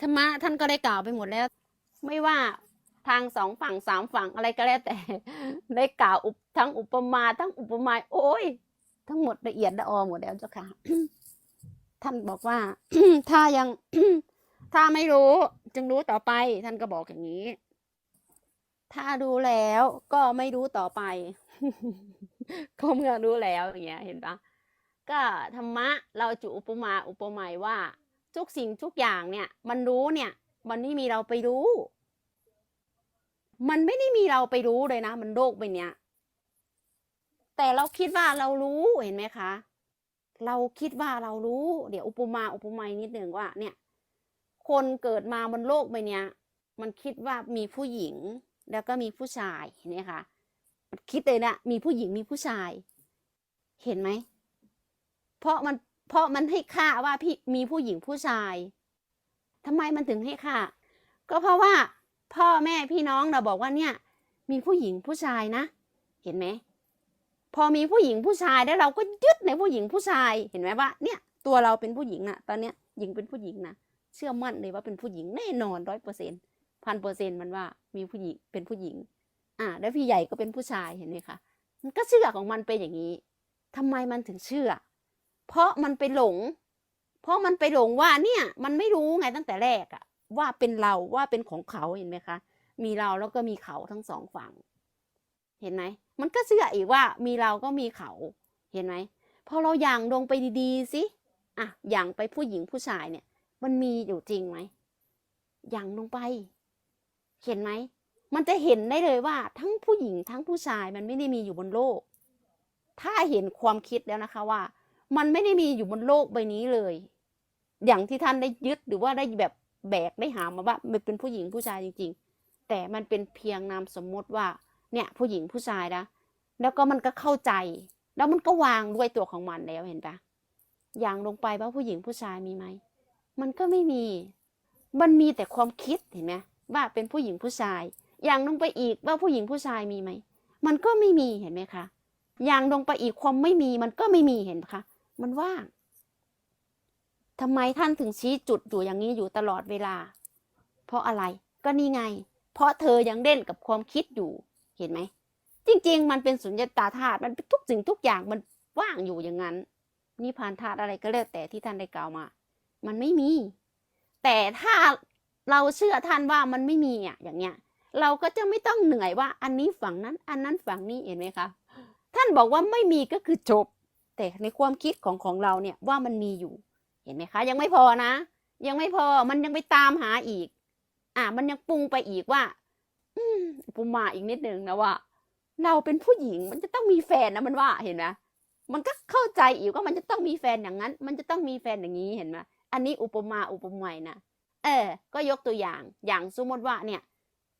ธรรมะท่านก็ได้กล่าวไปหมดแล้ว ไม่ว่าทางสองฝั่งสามฝั่งอะไรก็แล้วแต่ ได้กล่าวอุปทั้งอุปมาทั้งอุปไมยโอ้ย ทั้งหมดละเอียดละออหมดแล้วเจ้าค่ะ ท่านบอกว่า ถ้ายังถ้าไม่รู้จึงรู้ต่อไป ท่านก็บอกอย่างนี้ ถ้ารู้แล้วก็ไม่รู้ต่อไปก็เมื่อรู้แล้วอย่างเงี้ย เห็นปะก็ธรรมะเราจุอุปมาอุปไมยว่า ทุกสิ่งทุกอย่างเนี่ย มันรู้เนี่ย มันไม่มีเราไปรู้ มันไม่ได้มีเราไปรู้เลยนะ มันโลกใบเนี้ยแต่เราคิดว่าเรารู้เห็นไหมคะ เราคิดว่าเรารู้ เดี๋ยวอุปมาอุปไมยนิดหนึ่งว่า เนี่ย คนเกิดมาบนโลกใบเนี้ย มันคิดว่ามีผู้หญิง แล้วก็มีผู้ชายเห็นไหมคะคิดเลยนะมีผู้หญิงมีผู้ชาย เห็นไหม เพราะมัน เพราะมันให้ค่าว่าพี่มีผู้หญิงผู้ชายทำไมมันถึงให้ค่า ก็เพราะว่าพ่อแม่พี่น้องเราบอกว่าเนี่ย มีผู้หญิงผู้ชายนะ เห็นไหมพอมีผู้หญิงผู้ชายแล้วเราก็ยึดในผู้หญิงผู้ชายเห็นไหมว่า เนี่ยตัวเราเป็นผู้หญิงนะตอนเนี้ยหญิงเป็นผู้หญิงนะเชื่อมั่นเลยว่าเป็นผู้หญิงแน่นอนร้อยเปอร์เซ็นต์พันเปอร์เซ็นต์มันว่ามีผู้หญิงเป็นผู้หญิง อ่า แล้วพี่ใหญ่ก็เป็นผู้ชายเห็นไหมคะมันก็เชื่อของมันเป็นอย่างนี้ทำไมมันถึงเชื่อ เพราะมันไปหลง เพราะมันไปหลงว่าเนี่ย มันไม่รู้ไงตั้งแต่แรกอะว่าเป็นเราว่าเป็นของเขาเห็นไหมคะ มีเราแล้วก็มีเขาทั้งสองฝั่ง เห็นไหมมันก็เชื่ออีกว่ามีเราก็มีเขา เห็นไหมพอเราอย่างลงไปดีๆสิอะอย่างไปผู้หญิงผู้ชายเนี่ย มันมีอยู่จริงไหมอย่างลงไป เห็นไหมมันจะเห็นได้เลยว่า ทั้งผู้หญิงทั้งผู้ชายมันไม่ได้มีอยู่บนโลก ถ้าเห็นความคิดแล้วนะคะว่า มันไม่ได้มีอยู่บนโลกใบนี้เลย อย่างที่ท่านได้ยึดหรือว่าได้แบบแบกได้หามาว่ามันเป็นผู้หญิงผู้ชายจริง ๆ แต่มันเป็นเพียงนามสมมติว่า เนี่ยผู้หญิงผู้ชายนะแล้วก็มันก็เข้าใจ แล้วมันก็วางด้วยตัวของมันแล้วเห็นปะอย่างลงไปว่าผู้หญิงผู้ชายมีไหมมันก็ไม่มี มันมีแต่ความคิดเห็นไหมว่าเป็นผู้หญิงผู้ชาย อย่างลงไปอีกว่าผู้หญิงผู้ชายมีไหมมันก็ไม่มีเห็นไหมคะอย่างลงไปอีกความไม่มีมันก็ไม่มีเห็นไหมคะ มันว่างทำไมท่านถึงชี้จุดอยู่อย่างนี้อยู่ตลอดเวลา เพราะอะไรก็นี่ไง เพราะเธอยังเล่นกับความคิดอยู่ เห็นไหม จริง ๆ มันเป็นสุญญตาธาตุมันทุกสิ่งทุกอย่างมันว่างอยู่อย่างนั้นนิพพานธาตุอะไรก็แล้วแต่ที่ท่านได้กล่าวมา มันไม่มี แต่ถ้าเราเชื่อท่านว่ามันไม่มีอะอย่างเงี้ย เราก็จะไม่ต้องเหนื่อยว่า อันนี้ฝั่งนั้น อันนั้นฝั่งนี้เห็นไหมคะ ท่านบอกว่าไม่มีก็คือจบ แต่ในความคิดของของเราเนี่ยว่ามันมีอยู่ เห็นไหมคะ ยังไม่พอนะ ยังไม่พอมันยังไปตามหาอีก อะมันยังปรุงไปอีกว่า อืมปุมาอีกนิดนึงนะว่า เราเป็นผู้หญิงมันจะต้องมีแฟนนะมันว่าเห็นไหมมันก็เข้าใจอีกว่ามันจะต้องมีแฟนอย่างนั้น มันจะต้องมีแฟนอย่างนี้เห็นไหมอันนี้อุปมาอุปไมยนะเออ ก็ยกตัวอย่างอย่างสมมติว่าเนี่ย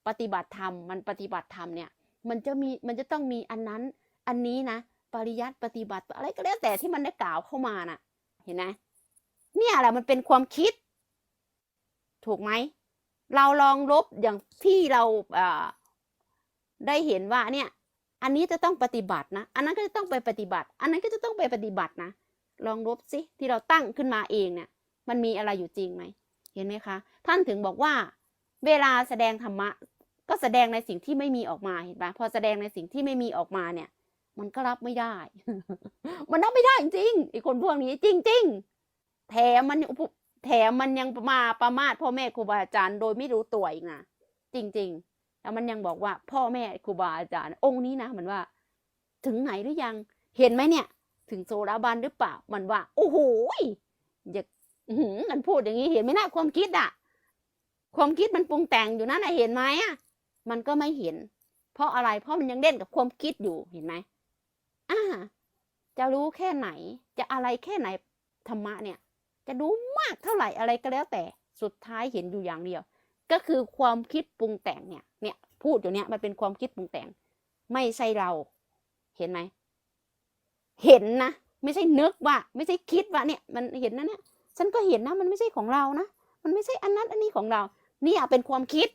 ปฏิบัติธรรมมันปฏิบัติธรรมเนี่ย มันจะมีมันจะต้องมีอันนั้น อันนี้นะ ปริยัติปฏิบัติอะไรก็แล้วแต่ที่มันได้กล่าวเข้ามาน่ะ เห็นไหมเนี่ยแหละมันเป็นความคิด ถูกไหม เราลองลบอย่างที่เราได้เห็นว่าเนี่ย อันนี้จะต้องปฏิบัตินะ อันนั้นก็จะต้องไปปฏิบัติ อันนั้นก็จะต้องไปปฏิบัตินะ ลองลบสิที่เราตั้งขึ้นมาเองเนี่ย มันมีอะไรอยู่จริงไหม เห็นไหมคะ ท่านถึงบอกว่า เวลาแสดงธรรมะ ก็แสดงในสิ่งที่ไม่มีออกมา เห็นปะพอแสดงในสิ่งที่ไม่มีออกมาเนี่ย มันก็รับไม่ได้ มันรับไม่ได้จริงๆไอ้คนพวกนี้จริง ๆ แถมมันแถมมันยังมาประมาทพ่อแม่ครูบาอาจารย์โดยไม่รู้ตัวอีกนะจริง ๆ แล้วมันยังบอกว่า พ่อแม่ครูบาอาจารย์ องค์นี้นะมันว่า ถึงไหนหรือยังเห็นไหมเนี่ย ถึงโซดาบันหรือเปล่ามันว่า โอ้โหอย่าอื้อหือมันพูดอย่างนี้เห็นไหมนะความคิดอะความคิดมันปรุงแต่งอยู่นั่นนะเห็นไหมอะมันก็ไม่เห็น เพราะอะไรเพราะมันยังเล่นกับความคิดอยู่เห็นไหม อ่า จะรู้แค่ไหน จะอะไรแค่ไหนธรรมะเนี่ย จะรู้มากเท่าไหร่อะไรก็แล้วแต่สุดท้ายเห็นอยู่อย่างเดียว ก็คือความคิดปรุงแต่งเนี่ย เนี่ยพูดอยู่เนี่ยมันเป็นความคิดปรุงแต่ง ไม่ใช่เรา เห็นไหมเห็นนะไม่ใช่นึกว่า ไม่ใช่คิดว่าเนี่ย มันเห็นนะเนี่ยฉันก็เห็นนะมันไม่ใช่ของเรานะมันไม่ใช่อันนั้นอันนี้ของเรา เนี่ยเป็นความคิด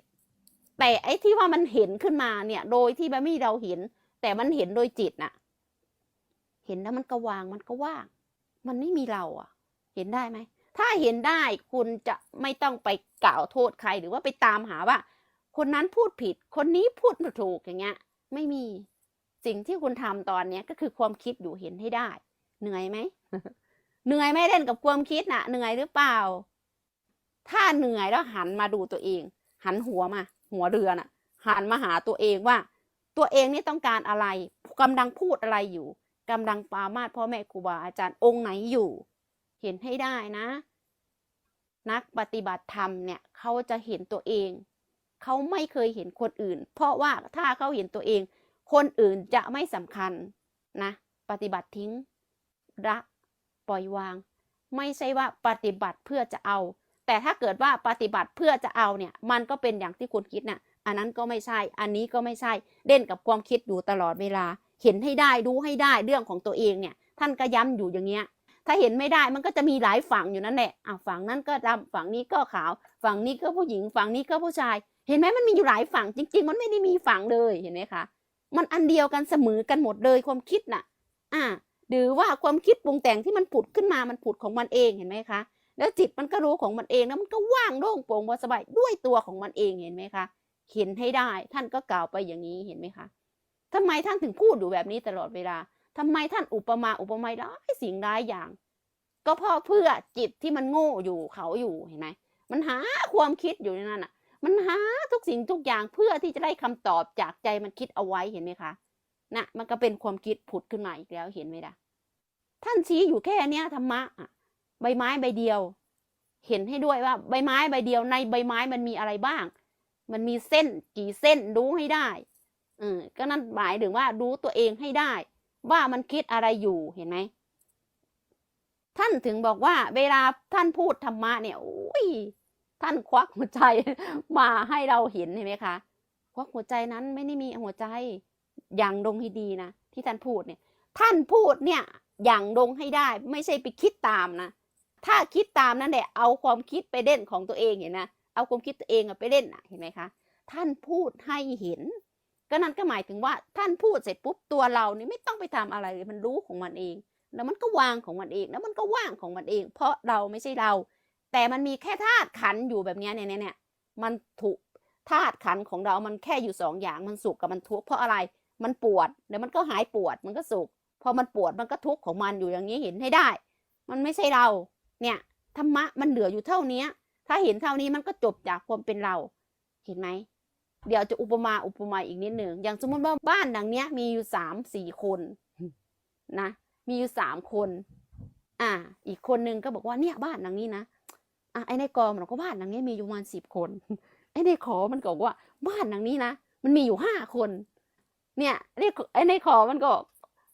แต่ไอ้ที่ว่ามันเห็นขึ้นมาเนี่ย โดยที่มันไม่เราเห็น แต่มันเห็นโดยจิตน่ะ เห็นแล้วมันก็วางมันก็ว่าง มันไม่มีเราอะ เห็นได้ไหม ถ้าเห็นได้คุณจะไม่ต้องไปกล่าวโทษใครหรือว่าไปตามหาว่า คนนั้นพูดผิด คนนี้พูดถูกอย่างเงี้ย ไม่มีสิ่งที่คุณทำตอนเนี้ยก็คือความคิดอยู่เห็นให้ได้ เหนื่อยไหมเหนื่อยไหมเล่นกับความคิดน่ะ เหนื่อยหรือเปล่า ถ้าเหนื่อยแล้วหันมาดูตัวเอง หันหัวมา หัวเรือน่ะ หันมาหาตัวเองว่า ตัวเองนี่ต้องการอะไรกำลังพูดอะไรอยู่ กำลังปามาสพ่อแม่ครูบาอาจารย์องค์ไหนอยู่ เห็นให้ได้นะ นักปฏิบัติธรรมเนี่ยเขาจะเห็นตัวเอง เขาไม่เคยเห็นคนอื่น เพราะว่าถ้าเขาเห็นตัวเอง คนอื่นจะไม่สำคัญนะ ปฏิบัติทิ้งละปล่อยวาง ไม่ใช่ว่าปฏิบัติเพื่อจะเอา แต่ถ้าเกิดว่าปฏิบัติเพื่อจะเอาเนี่ย มันก็เป็นอย่างที่คุณคิดน่ะอันนั้นก็ไม่ใช่ อันนี้ก็ไม่ใช่เล่นกับความคิดอยู่ตลอดเวลา เห็นให้ได้ดูให้ได้เรื่องของตัวเองเนี่ย ท่านก็ย้ำอยู่อย่างเงี้ย ถ้าเห็นไม่ได้มันก็จะมีหลายฝั่งอยู่นั่นแหละอะฝั่งนั้นก็ดำฝั่งนี้ก็ขาว ฝั่งนี้ก็ผู้หญิง ฝั่งนี้ก็ผู้ชาย เห็นไหมมันมีอยู่หลายฝั่งจริง ๆ มันไม่ได้มีฝั่งเลยเห็นไหมคะมันอันเดียวกันเสมอกันหมดเลยความคิดน่ะ อ่าหรือว่าความคิดปรุงแต่งที่มันผุดขึ้นมามันผุดของมันเองเห็นไหมคะ แล้วจิตมันก็รู้ของมันเองแล้วมันก็ว่างโล่งโปร่งสบายด้วยตัวของมันเองเห็นไหมคะเห็นให้ได้ท่านก็กล่าวไปอย่างนี้เห็นไหมคะ ทำไมท่านถึงพูดอยู่แบบนี้ตลอดเวลาทำไมท่านอุปมาอุปไมยหลายสิ่งหลายอย่าง ก็เพราะเพื่อจิตที่มันโง่อยู่เขาอยู่เห็นไหมมันหาความคิดอยู่ในนั้นอะ มันหาทุกสิ่งทุกอย่างเพื่อที่จะได้คำตอบจากใจมันคิดเอาไว้เห็นไหมคะนะมันก็เป็นความคิดผุดขึ้นมาอีกแล้วเห็นไหมล่ะท่านชี้อยู่แค่เนี้ยธรรมะอะใบไม้ใบเดียว เห็นให้ด้วยว่า ใบไม้ใบเดียวในใบไม้มันมีอะไรบ้าง มันมีเส้นกี่เส้นรู้ให้ได้ เออก็นั่นหมายถึงว่ารู้ตัวเองให้ได้ ว่ามันคิดอะไรอยู่เห็นไหมท่านถึงบอกว่า เวลาท่านพูดธรรมะเนี่ยโอ้ยท่านควักหัวใจมาให้เราเห็นเห็นไหมคะควักหัวใจนั้นไม่ได้มีหัวใจอย่างลงให้ดีนะที่ท่านพูดเนี่ย ท่านพูดเนี่ยอย่างลงให้ได้ ไม่ใช่ไปคิดตามนะถ้าคิดตามนั่นแหละเอาความคิดไปเล่นของตัวเองเห็นนะเอาความคิดตัวเองไปเล่นนะเห็นไหมคะ ท่านพูดให้เห็น ก็นั่นก็หมายถึงว่าท่านพูดเสร็จปุ๊บตัวเรานี่ไม่ต้องไปทำอะไรเลยมันรู้ของมันเอง แล้วมันก็วางของมันเอง แล้วมันก็ว่างของมันเอง เพราะเราไม่ใช่เรา แต่มันมีแค่ธาตุขันอยู่แบบนี้เนี่ยเนี่ยเนี่ยมันถูกธาตุขันของเรา มันแค่อยู่สองอย่างมันสุขกับมันทุกข์เพราะอะไรมันปวดเดี๋ยวมันก็หายปวดมันก็สุขพอมันปวดมันก็ทุกข์ของมันอยู่อย่างนี้เห็นให้ได้ มันไม่ใช่เราเนี่ยธรรมะมันเหลืออยู่เท่านี้ถ้าเห็นเท่านี้มันก็จบจากความเป็นเรา เห็นไหม เดี๋ยวจะอุปมาอุปไมยอีกนิดหนึ่งอย่างสมมติว่าบ้านหลังเนี้ย มีอยู่สามสี่คนนะ มีอยู่สามคน อ่า อีกคนนึงก็บอกว่าเนี่ยบ้านหลังนี้นะอะไอ้ในกอมันก็บ้านหลังนี้มีอยู่ประมาณสิบคน ไอ้ในขอมันก็บอกว่าบ้านหลังนี้นะมันมีอยู่ห้าคน เนี่ยไอ้ไอ้ในขอมันก็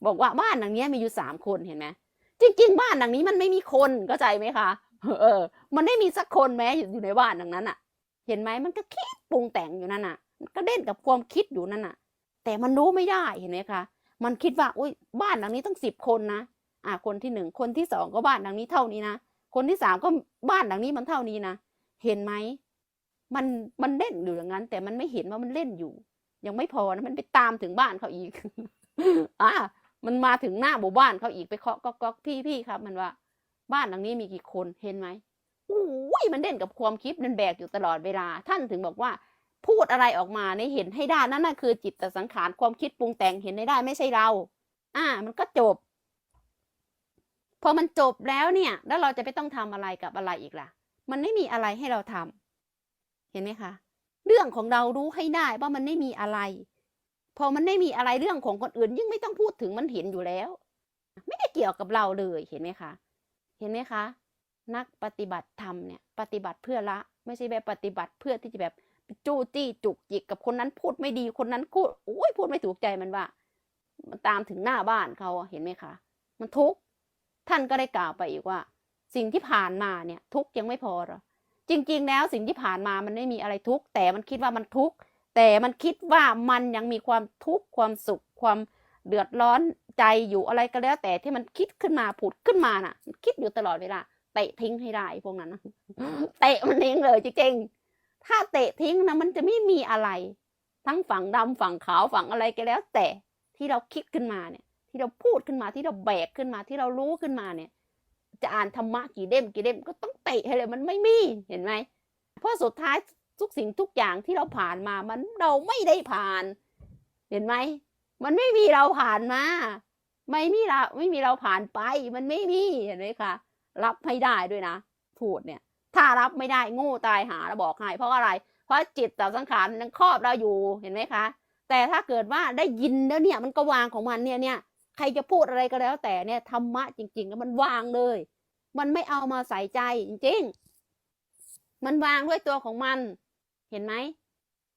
บอกว่าบ้านหลังนี้มีอยู่สามคนเห็นไหมจริง ๆ บ้านหลังนี้มันไม่มีคนเข้าใจไหมคะเออ มันไม่มีสักคนแม้อยู่ในบ้านหลังนั้นอะ เห็นไหมมันก็คิดปรุงแต่งอยู่นั่นน่ะ มันก็เล่นกับความคิดอยู่นั่นน่ะ แต่มันรู้ไม่ได้เห็นไหมคะมันคิดว่าอุ้ยบ้านหลังนี้ต้องสิบคนนะอ่าคนที่หนึ่งคนที่สองก็บ้านหลังนี้เท่านี้นะคนที่สามก็บ้านหลังนี้มันเท่านี้นะเห็นไหมมันมันเล่นอยู่อย่างนั้น แต่มันไม่เห็นว่ามันเล่นอยู่ ยังไม่พอนะมันไปตามถึงบ้านเขาอีกอ่ามันมาถึงหน้าหมู่บ้านเขาอีกไปเคาะก๊อกก๊อกพี่พี่ครับ มันว่า บ้านหลังนี้มีกี่คนเห็นไหม อุ้ยมันเล่นกับความคิดมันแบกอยู่ตลอดเวลา ท่านถึงบอกว่า พูดอะไรออกมาเนี่ยเห็นให้ได้นั่นน่ะคือจิตตสังขารความคิดปรุงแต่งเห็นให้ได้ไม่ใช่เรา อ่า มันก็จบ พอมันจบแล้วเนี่ย แล้วเราจะไปต้องทำอะไรกับอะไรอีกล่ะ มันไม่มีอะไรให้เราทำเห็นไหมคะ เรื่องของเรารู้ให้ได้ว่ามันไม่มีอะไร พอมันไม่มีอะไรเรื่องของคนอื่น ยิ่งไม่ต้องพูดถึงมันเห็นอยู่แล้ว ไม่ได้เกี่ยวกับเราเลยเห็นไหมคะ เห็นไหมคะ นักปฏิบัติธรรมเนี่ยปฏิบัติเพื่อละ ไม่ใช่แบบปฏิบัติเพื่อที่จะแบบจู้จี้จุกจิกกับคนนั้นพูดไม่ดีคนนั้นพูดโอ้ยพูดไม่ถูกใจมันว่า มันตามถึงหน้าบ้านเขาเห็นไหมคะ มันทุกข์ท่านก็ได้กล่าวไปอีกว่า สิ่งที่ผ่านมาเนี่ย ทุกข์ยังไม่พอหรอจริง ๆ แล้วสิ่งที่ผ่านมามันไม่มีอะไรทุกข์แต่มันคิดว่ามันทุกข์แต่มันคิดว่ามันยังมีความทุกข์ความสุขความเดือดร้อนใจอยู่อะไรก็แล้ว แต่ที่มันคิดขึ้นมาผุดขึ้นมาน่ะ คิดอยู่ตลอดเวลา เตะทิ้งให้ได้พวกนั้นนะเตะมันทิ้งเลยจริงๆถ้าเตะทิ้งนะมันจะไม่มีอะไร ทั้งฝั่งดำฝั่งขาวฝั่งอะไรก็แล้ว แต่ที่เราคิดขึ้นมาเนี่ย ที่เราพูดขึ้นมาที่เราแบกขึ้นมาที่เรารู้ขึ้นมาเนี่ย จะอ่านธรรมะกี่เล่มกี่เล่มก็ต้องเตะให้เลยมันไม่มีเห็นไหมเพราะสุดท้ายทุกสิ่งทุกอย่างที่เราผ่านมามันเราไม่ได้ผ่าน เห็นไหมมันไม่มีเราผ่านมา ไม่มีเราไม่มีเราผ่านไป มันไม่มีเห็นไหมคะ รับไม่ได้ด้วยนะพูดเนี่ย ถ้ารับไม่ได้โง่ตายหาแล้วบอกให้เพราะอะไร เพราะจิตต่อสังขารมันยังครอบเราอยู่เห็นไหมคะ แต่ถ้าเกิดว่าได้ยินแล้วเนี่ยมันก็วางของมันเนี่ยเนี่ยใครจะพูดอะไรก็แล้ว แต่เนี่ยธรรมะจริงๆแล้วมันวางเลย มันไม่เอามาใส่ใจจริงๆ มันวางด้วยตัวของมัน เห็นไหม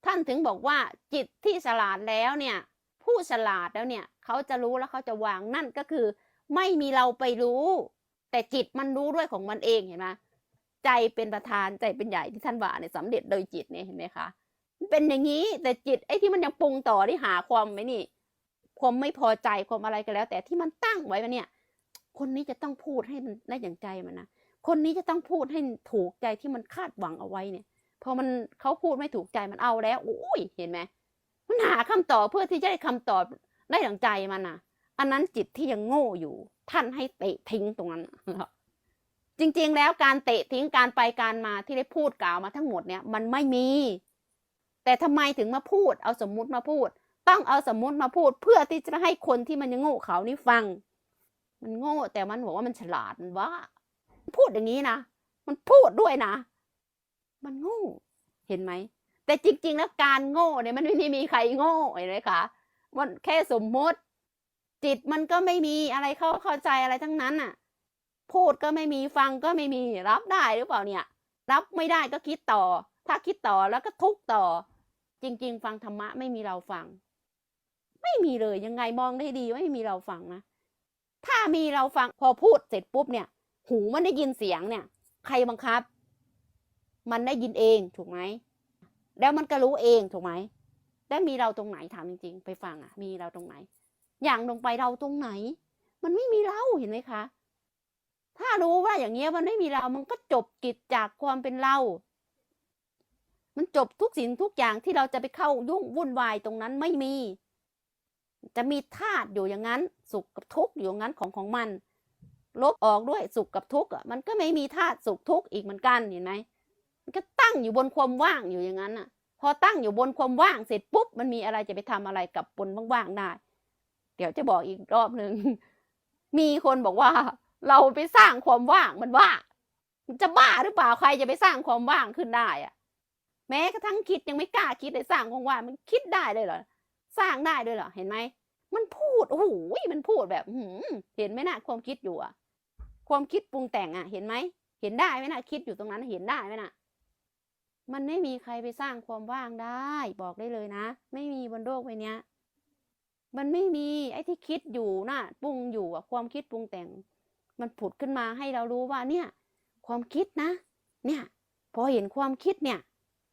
ท่านถึงบอกว่าจิตที่ฉลาดแล้วเนี่ย ผู้ฉลาดแล้วเนี่ย เขาจะรู้แล้วเขาจะวางนั่นก็คือ ไม่มีเราไปรู้ แต่จิตมันรู้ด้วยของมันเองเห็นไหมใจเป็นประธานใจเป็นใหญ่ที่ท่านว่าเนี่ยสำเร็จโดยจิตเนี่ยเห็นไหมคะมันเป็นอย่างนี้แต่จิตไอ้ที่มันยังปรุงต่อที่หาความไหมนี่ ความไม่พอใจความอะไรก็แล้ว แต่ที่มันตั้งไว้มันเนี่ย คนนี้จะต้องพูดให้มันได้อย่างใจมันนะคนนี้จะต้องพูดให้ถูกใจที่มันคาดหวังเอาไว้เนี่ย พอมันเขาพูดไม่ถูกใจมันเอาแล้วโอ้ยเห็นไหมมันหาคำตอบเพื่อที่จะได้คำตอบได้อย่างใจมันนะอันนั้นจิตที่ยังโง่อยู่ ท่านให้เตะทิ้งตรงนั้นจริงๆ แล้วการเตะทิ้งการไปการมาที่ได้พูดกล่าวมาทั้งหมดเนี่ยมันไม่มี แต่ทำไมถึงมาพูด เอาสมมุติมาพูด ต้องเอาสมมุติมาพูด เพื่อที่จะให้คนที่มันยังโง่เขานี่ฟัง มันโง่แต่มันบอกว่ามันฉลาดมันว่า พูดอย่างนี้นะมันพูดด้วยนะ มันโง่เห็นไหมแต่จริง ๆ แล้วการโง่เนี่ยมันไม่ได้มีใครโง่เห็นไหมคะมันแค่สมมติ จิตมันก็ไม่มีอะไรเข้าเข้าใจอะไรทั้งนั้นน่ะ พูดก็ไม่มีฟังก็ไม่มีรับได้หรือเปล่าเนี่ย รับไม่ได้ก็คิดต่อ ถ้าคิดต่อแล้วก็ทุกต่อ จริง ๆ ฟังธรรมะไม่มีเราฟัง ไม่มีเลยยังไงมองได้ดีไม่มีเราฟังนะถ้ามีเราฟังพอพูดเสร็จปุ๊บเนี่ย หูมันได้ยินเสียงเนี่ย ใครบังคับ มันได้ยินเองถูกไหมแล้วมันก็รู้เองถูกไหมแล้วมีเราตรงไหนถามจริง ๆ ไปฟังอะ มีเราตรงไหน อย่างลงไปเราตรงไหน มันไม่มีเราเห็นไหมคะ ถ้ารู้ว่าอย่างเงี้ยมันไม่มีเรามันก็จบกิจจากความเป็นเรา มันจบทุกสิ่งทุกอย่างที่เราจะไปเข้ายุ่งวุ่นวายตรงนั้นไม่มี จะมีธาตุอยู่อย่างนั้น สุขกับทุกข์อยู่อย่างนั้นของของมัน ลบออกด้วยสุขกับทุกข์อะมันก็ไม่มีธาตุสุขทุกข์อีกเหมือนกันเห็นไหมมันก็ตั้งอยู่บนความว่างอยู่อย่างนั้นอะ พอตั้งอยู่บนความว่างเสร็จปุ๊บมันมีอะไรจะไปทำอะไรกับบนว่างๆได้ เดี๋ยวจะบอกอีกรอบหนึ่ง มีคนบอกว่า เราไปสร้างความว่างมันว่ามันจะบ้าหรือเปล่าใครจะไปสร้างความว่างขึ้นได้อะแม้กระทั่งคิดยังไม่กล้าคิดเลยสร้างความว่างมันคิดได้เลยเหรอสร้างได้ด้วยเหรอเห็นไหมมันพูดโอ้โหมันพูดแบบหืมเห็นไหมนะความคิดอยู่อะความคิดปรุงแต่งอะเห็นไหมเห็นได้ไหมนะคิดอยู่ตรงนั้นเห็นได้ไหมนะมันไม่มีใครไปสร้างความว่างได้ บอกได้เลยนะ ไม่มีบนโลกใบนี้ มันไม่มีไอ้ที่คิดอยู่น่ะปรุงอยู่อะความคิดปรุงแต่ง มันผุดขึ้นมาให้เรารู้ว่าเนี่ย ความคิดนะ เนี่ยพอเห็นความคิดเนี่ย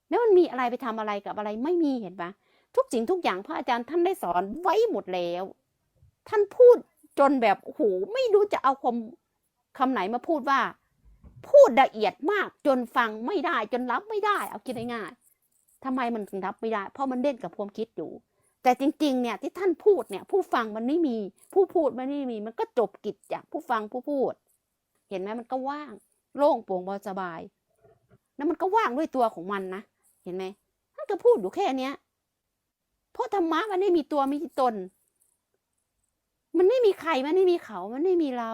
แล้วมันมีอะไรไปทำอะไรกับอะไรไม่มีเห็นปะทุกสิ่งทุกอย่างพระอาจารย์ท่านได้สอนไว้หมดแล้ว ท่านพูดจนแบบโอ้โหไม่รู้จะเอาความคำไหนมาพูดว่า พูดละเอียดมากจนฟังไม่ได้จนรับไม่ได้ เอาคิดง่ายๆทำไมมันถึงรับไม่ได้ เพราะมันเล่นกับความคิดอยู่ แต่จริงๆ เนี่ยที่ท่านพูดเนี่ยผู้ฟังมันไม่มี ผู้พูดมันไม่มี มันก็จบกิจจากผู้ฟังผู้พูด เห็นไหมมันก็ว่าง โล่งโปร่งเบาสบาย แล้วมันก็ว่างด้วยตัวของมันนะเห็นไหมท่านก็พูดอยู่แค่เนี้ยเพราะธรรมะมันไม่มีตัวไม่มีตน มันไม่มีใครมันไม่มีเขา มันไม่มีเรา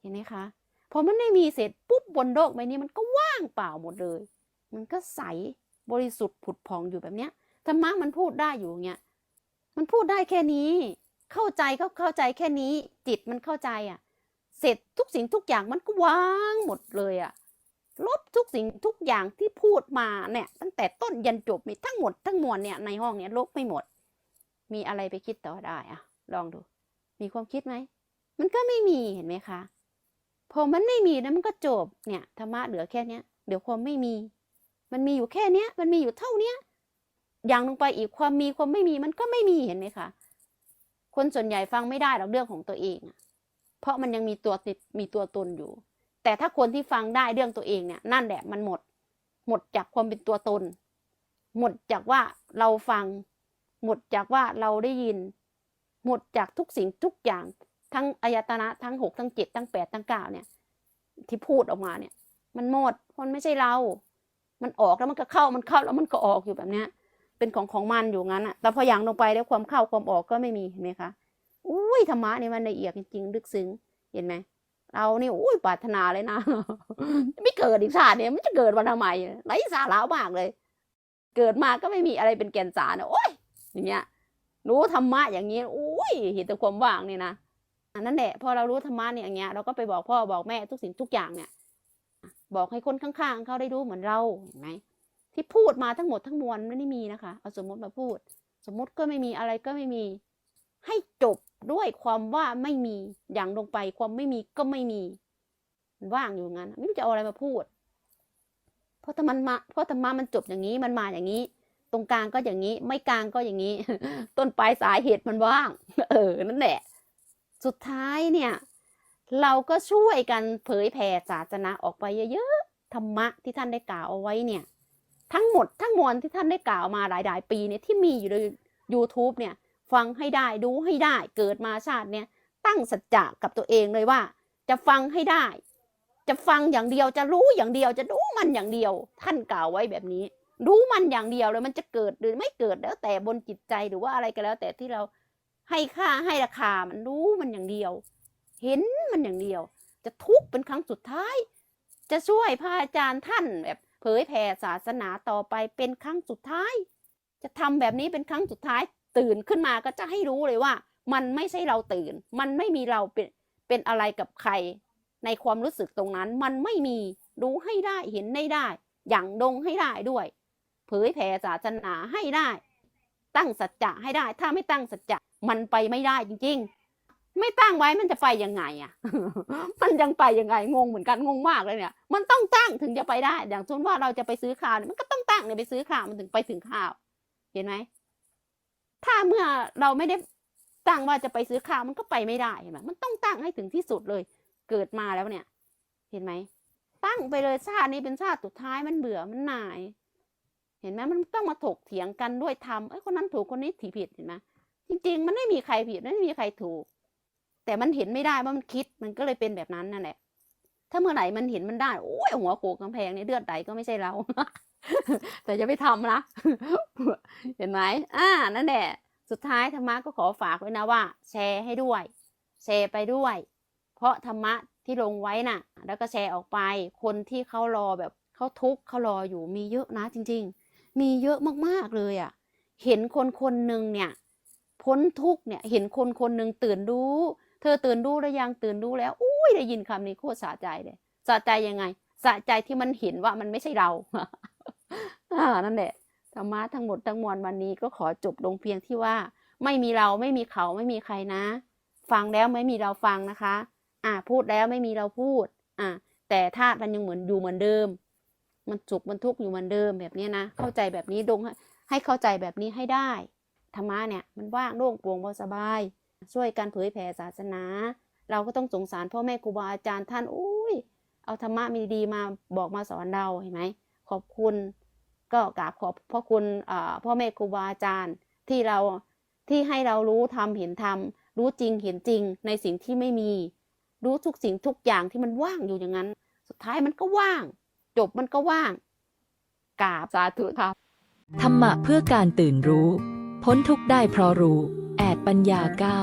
เห็นไหมคะพอมันไม่มีเสร็จปุ๊บบนโลกใบนี้มันก็ว่างเปล่าหมดเลย มันก็ใสบริสุทธิ์ผุดผ่องอยู่แบบเนี้ยธรรมะมันพูดได้อยู่อย่างเงี้ย มันพูดได้แค่นี้ เข้าใจเขาเข้าใจแค่นี้ จิตมันเข้าใจอะ เสร็จทุกสิ่งทุกอย่างมันก็ว่างหมดเลยอะลบทุกสิ่งทุกอย่างที่พูดมาเนี่ย ตั้งแต่ต้นยันจบมีทั้งหมดทั้งมวลเนี่ยในห้องเนี่ยลบไม่หมด มีอะไรไปคิดต่อได้อะ ลองดู มีความคิดไหมมันก็ไม่มีเห็นไหมคะพอมันไม่มีนะมันก็จบเนี่ยธรรมะเหลือแค่เนี้ยเดี๋ยวความไม่มี มันมีอยู่แค่เนี้ย มันมีอยู่เท่าเนี้ย อย่างลงไปอีกความมีความไม่มีมันก็ไม่มีเห็นไหมคะคนส่วนใหญ่ฟังไม่ได้หรอกเรื่องของตัวเองเพราะมันยังมีตัวติดมีตัวตนอยู่ แต่ถ้าคนที่ฟังได้เรื่องตัวเองเนี่ยนั่นแหละมันหมด หมดจากความเป็นตัวตน หมดจากว่าเราฟัง หมดจากว่าเราได้ยิน หมดจากทุกสิ่งทุกอย่าง ทั้งอายตนะทั้งหกทั้งเจ็ดทั้งแปดทั้งเก้าเนี่ย ที่พูดออกมาเนี่ย มันหมดมันไม่ใช่เรา มันออกแล้วมันก็เข้ามันเข้าแล้วมันก็ออกอยู่แบบเนี้ย เป็นของของมันอยู่งั้นอะแต่พออย่างลงไปแล้วความเข้าความออกก็ไม่มีเห็นไหมคะอุ้ยธรรมะนี่มันละเอียดจริงๆลึกซึ้งเห็นไหมเรานี่อุ้ยปรารถนาเลยนะ ไม่เกิดอีกชาติเนี่ยมันจะเกิดวันทำไมไร้สาระมากเลย เกิดมาก็ไม่มีอะไรเป็นแก่นสารนะโอ้ยอย่างเงี้ยรู้ธรรมะอย่างนี้อุ้ยเห็นแต่ความว่างนี่นะอันนั้นแหละพอเรารู้ธรรมะเนี่ยอย่างเงี้ยเราก็ไปบอกพ่อบอกแม่ทุกสิ่งทุกอย่างเนี่ย บอกให้คนข้างๆเขาได้รู้เหมือนเราเห็นไหม ที่พูดมาทั้งหมดทั้งมวลไม่ได้มีนะคะ เอาสมมติมาพูด สมมติก็ไม่มีอะไรก็ไม่มี ให้จบด้วยความว่าไม่มีอย่างลงไปความไม่มีก็ไม่มีมันว่างอยู่งั้น ไม่รู้จะเอาอะไรมาพูด เพราะธรรมะเพราะธรรมะมันจบอย่างนี้มันมาอย่างนี้ ตรงกลางก็อย่างนี้ ไม่กลางก็อย่างนี้ ต้นปลายสาเหตุมันว่าง เออ นั่นแหละ สุดท้ายเนี่ย เราก็ช่วยกันเผยแผ่ศาสนาออกไปเยอะๆธรรมะที่ท่านได้กล่าวเอาไว้เนี่ย ทั้งหมดทั้งมวลที่ท่านได้กล่าวมาหลาย ๆ ปีเนี่ยที่มีอยู่ใน YouTube เนี่ยฟังให้ได้ดูให้ได้เกิดมาชาติเนี่ยตั้งสัจจะกับตัวเองเลยว่า จะฟังให้ได้ จะฟังอย่างเดียวจะรู้อย่างเดียวจะรู้มันอย่างเดียว ท่านกล่าวไว้แบบนี้ รู้มันอย่างเดียวเลยมันจะเกิดหรือไม่เกิดแล้วแต่บนจิตใจหรือว่าอะไรก็แล้ว แต่ที่เราให้ค่าให้ราคามันรู้มันอย่างเดียว เห็นมันอย่างเดียว จะทุกข์เป็นครั้งสุดท้าย จะช่วยพระอาจารย์ท่านแบบ เผยแผ่ศาสนาต่อไปเป็นครั้งสุดท้าย จะทำแบบนี้เป็นครั้งสุดท้ายตื่นขึ้นมาก็จะให้รู้เลยว่า มันไม่ใช่เราตื่น มันไม่มีเราเป็นเป็นอะไรกับใคร ในความรู้สึกตรงนั้นมันไม่มีรู้ให้ได้เห็นได้ได้ อย่างดงให้ได้ด้วย เผยแผ่ศาสนาให้ได้ ตั้งสัจจะให้ได้ ถ้าไม่ตั้งสัจจะมันไปไม่ได้จริง ๆ ไม่ตั้งไว้มันจะไปยังไงอะ มันยังไปยังไงงงเหมือนกันงงมากเลยเนี่ย มันต้องตั้งถึงจะไปได้ อย่างเช่นว่าเราจะไปซื้อข้าวเนี่ยมันก็ต้องตั้งเนี่ยไปซื้อข้าวมันถึงไปถึงข้าว เห็นไหมถ้าเมื่อเราไม่ได้ตั้งว่าจะไปซื้อข้าวมันก็ไปไม่ได้เห็นไหมมันต้องตั้งให้ถึงที่สุดเลย เกิดมาแล้วเนี่ย เห็นไหมตั้งไปเลยชาตินี้เป็นชาติสุดท้ายมันเบื่อมันหน่าย เห็นไหมมันต้องมาถกเถียงกันด้วยธรรมเอ้คนนั้นถูกคนนี้ถีผิดเห็นไหมจริง ๆ มันไม่มีใครผิดไม่มีใครถูก แต่มันเห็นไม่ได้ว่ามันคิดมันก็เลยเป็นแบบนั้นนั่นแหละ ถ้าเมื่อไหร่มันเห็นมันได้โอ้ยหัวโขกกำแพงนี่เลือดไหลก็ไม่ใช่เรา แต่อย่าไปทำนะเห็นไหมอ่านั่นแหละสุดท้ายธรรมะก็ขอฝากไว้นะว่า แชร์ให้ด้วย แชร์ไปด้วย เพราะธรรมะที่ลงไว้น่ะ แล้วก็แชร์ออกไป คนที่เขารอแบบเขาทุกข์เขารออยู่มีเยอะนะจริง ๆ มีเยอะมากๆเลยอะ่ะ เห็นคนคนหนึ่งเนี่ย พ้นทุกข์เนี่ย เห็นคนคนหนึ่งตื่นรู้ เธอตื่นรู้แล้วยังตื่นรู้แล้ว อุ้ยได้ยินคำนี้โคตรสะใจเลยสะใจยังไงสะใจที่มันเห็นว่ามันไม่ใช่เราอ่านั่นแหละธรรมะทั้งหมดทั้งมวลวันนี้ก็ขอจบลงเพียงที่ว่า ไม่มีเราไม่มีเขาไม่มีใครนะ ฟังแล้วไม่มีเราฟังนะคะ อ่าพูดแล้วไม่มีเราพูด อ่าแต่ธาตุมันยังเหมือนอยู่เหมือนเดิม มันสุขมันทุกข์อยู่เหมือนเดิมแบบนี้นะ เข้าใจแบบนี้ดงให้ให้เข้าใจแบบนี้ให้ได้ธรรมะเนี่ยมันว่างโล่งโปร่งเบาสบาย ช่วยกันเผยแผ่ศาสนา เราก็ต้องสงสารพ่อแม่ครูบาอาจารย์ท่านอุ้ยเอาธรรมะมีดีมาบอกมาสอนเราเห็นไหมขอบคุณ ก็กราบขอบพระคุณพ่อแม่ครูบาอาจารย์ที่เราที่ให้เรารู้ทำเห็นทำรู้จริงเห็นจริงในสิ่งที่ไม่มี รู้ทุกสิ่งทุกอย่างที่มันว่างอยู่อย่างนั้น สุดท้ายมันก็ว่าง จบมันก็ว่างกราบสาธุครับธรรมะเพื่อการตื่นรู้ พ้นทุกได้เพราะรู้ แอดปัญญาเก้า